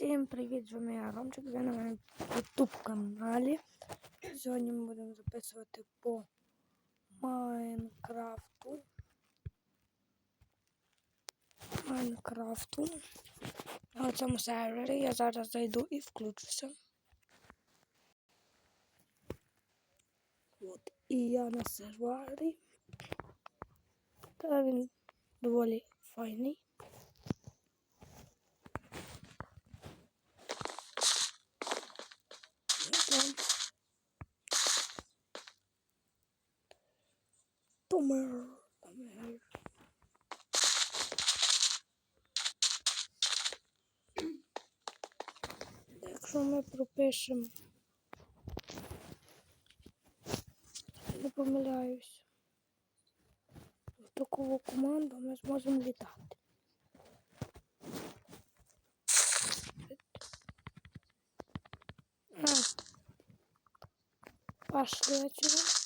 Всім привіт, з вами я Ромчик, ви на моєму YouTube каналі. Сьогодні ми будемо записувати по Майнкрафту. Майнкрафту. На цьому сервері я зараз зайду і включуся. От, і я на сервері. Та він доволі файний. Там. Помер. Якщо ми пропишемо, не помиляюсь, в таку команду ми зможемо літати. А. Пошли отсюда.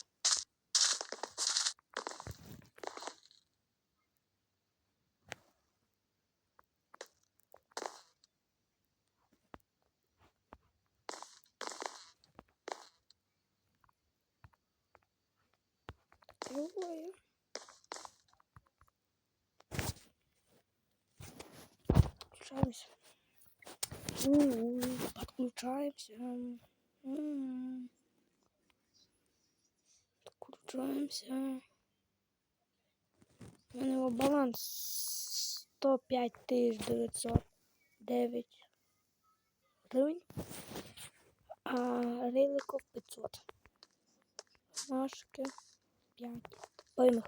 Другое. Подключаемся. У-у-у, Подключаемся. М. Подключаемся. У мене його баланс 105 909 гривень, а риликов 500. Машки 5. Поймах.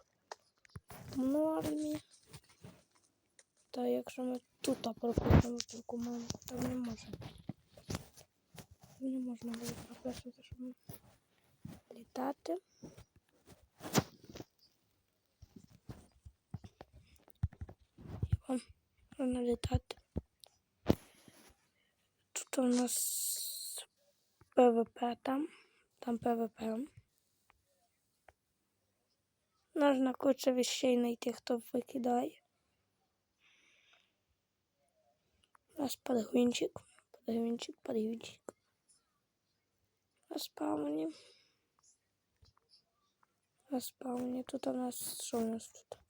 Нормі. Та якщо ми тут пропишемо цю команду, то не можемо. Не можна було прописувати, щоб літати. О, можна літати. Тут у нас ПВП там, там ПВП. Нужно куча вещей найти, хто викидає. У нас подгончик, подгончик, подгончик. На спауні. Тут у нас, що у нас тут?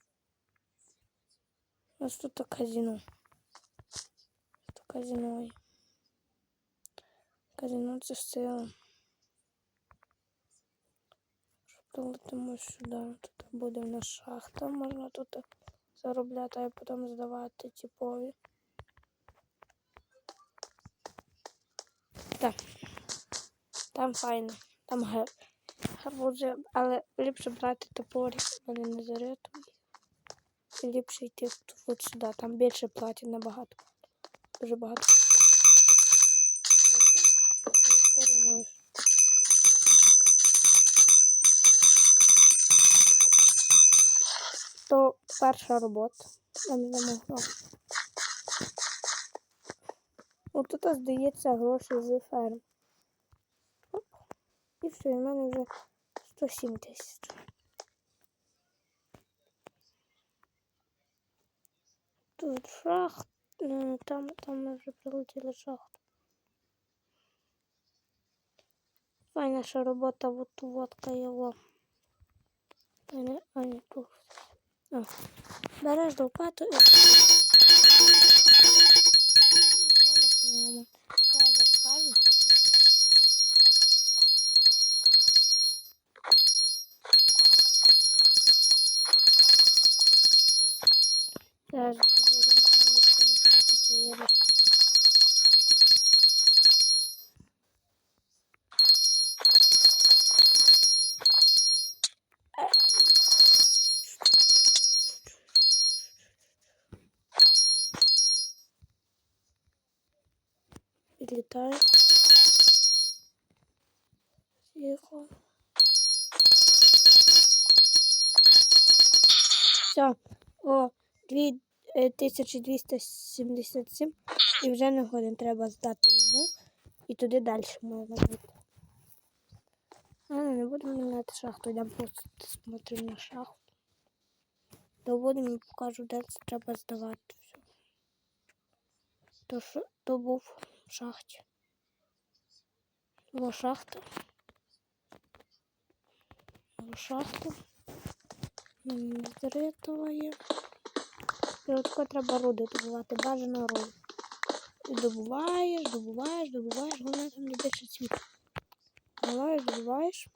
У нас тут казино. Тут казино. Казино це все. Прилетимо сюди. Тут буде в нас шахта. Можна тут заробляти, а потім здавати типові. Так. Там файно. Там гар- гарбузи, але ліпше брати топорі, вони не зарятують. Ліпше йти от, сюди, там більше платять набагато. Дуже багато. То перша робота. Я не могла. От тут здається гроші з ферм. І все, і в мене вже 107 тисяч. Тут шахт. Там, там ми вже прилетіли шахту. Файна ще робота, от водка його. А не, а не тут. Береш лопату і... Підлітаю. Тихо. Все. О, 2277 і вже не годин треба здати йому. І туди далі можна бути. А, не будемо міняти шахту, йдемо просто смотримо на шахту. Доводимо і покажу, де це треба здавати все. То, що то був в шахті. Була шахта. Була шахта. Зритоває. І от тако треба руди добувати, бажано руди. І добуваєш, добуваєш, добуваєш, головне там не більше цвіт. Добуваєш, добуваєш.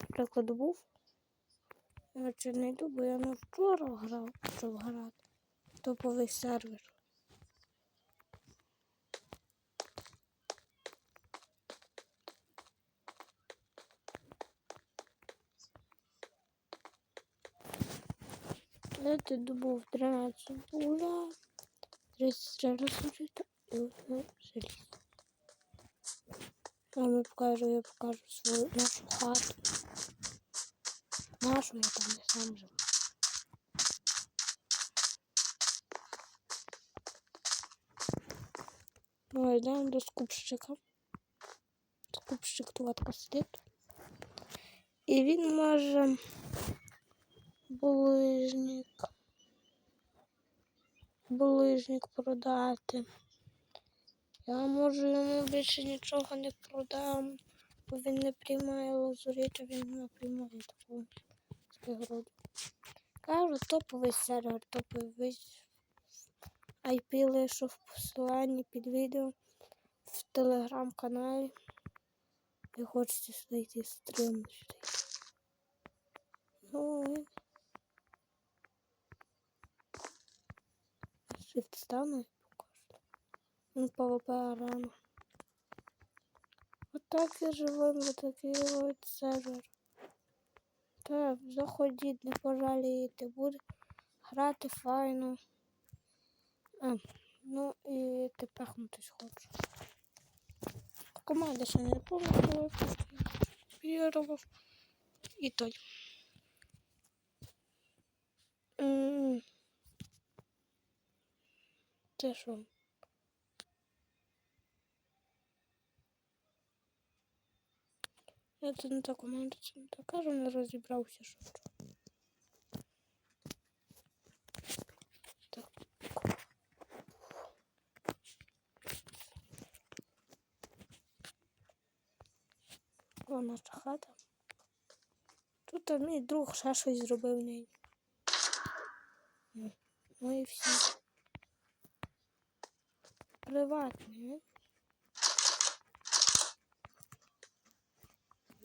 Наприклад, був. Я чи не йду, бо я не вчора грав, щоб грати. Топовий сервер. Я ти добув 13 була, 33 розсужити і одну заліз. Я вам покажу, я покажу свою нашу хату. Нашу я там не сам живу. Ну, йдемо до скупщика. Скупщик тут сидить. І він може булижник. Булижник продати. Я можу йому більше нічого не продам, бо він не приймає лазурит, а він не приймає такого пригоду. Кажу, топовий сервер, топовий IP лишу в посиланні під відео в телеграм-каналі. Ви хочете сюди йти стрім сюди. Ну, і... Shift стану і покажу. Ну, ПВП арена. Отак і живемо, такий от сервер. Так, заходіть, не пожалієте, буде грати файно. А, ну і тепер хтось хоче. Команда ще не помню, вірував. І той. Це що? Я це не та команда, це не та. Кажу, не розібрався, що. О, наша хата. Тут там мій друг ще щось зробив неї. Ну, Ну і всі. Приватні.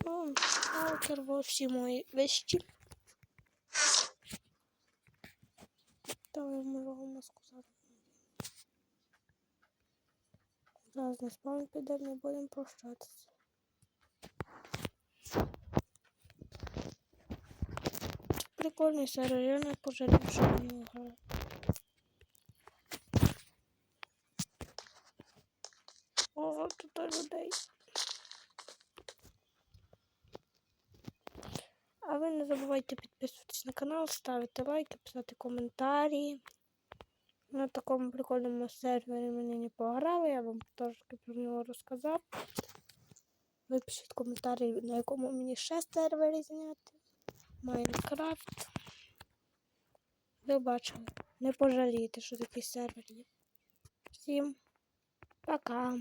О, сталкер во всі мої вещі. Давай можу вам сказати. Зараз на спам підемо і будемо прощатися. Прикольний сервер, я не пожалів, що в нього. Ого, тут людей. А ви не забувайте підписуватись на канал, ставити лайки, писати коментарі. На такому прикольному сервері мені не пограли, я вам трошки про нього розказав. Ви пишіть коментарі, на якому мені ще сервері зняти. Майнкрафт. Ви бачили. Не пожалієте, що такий сервер є. Всім пока!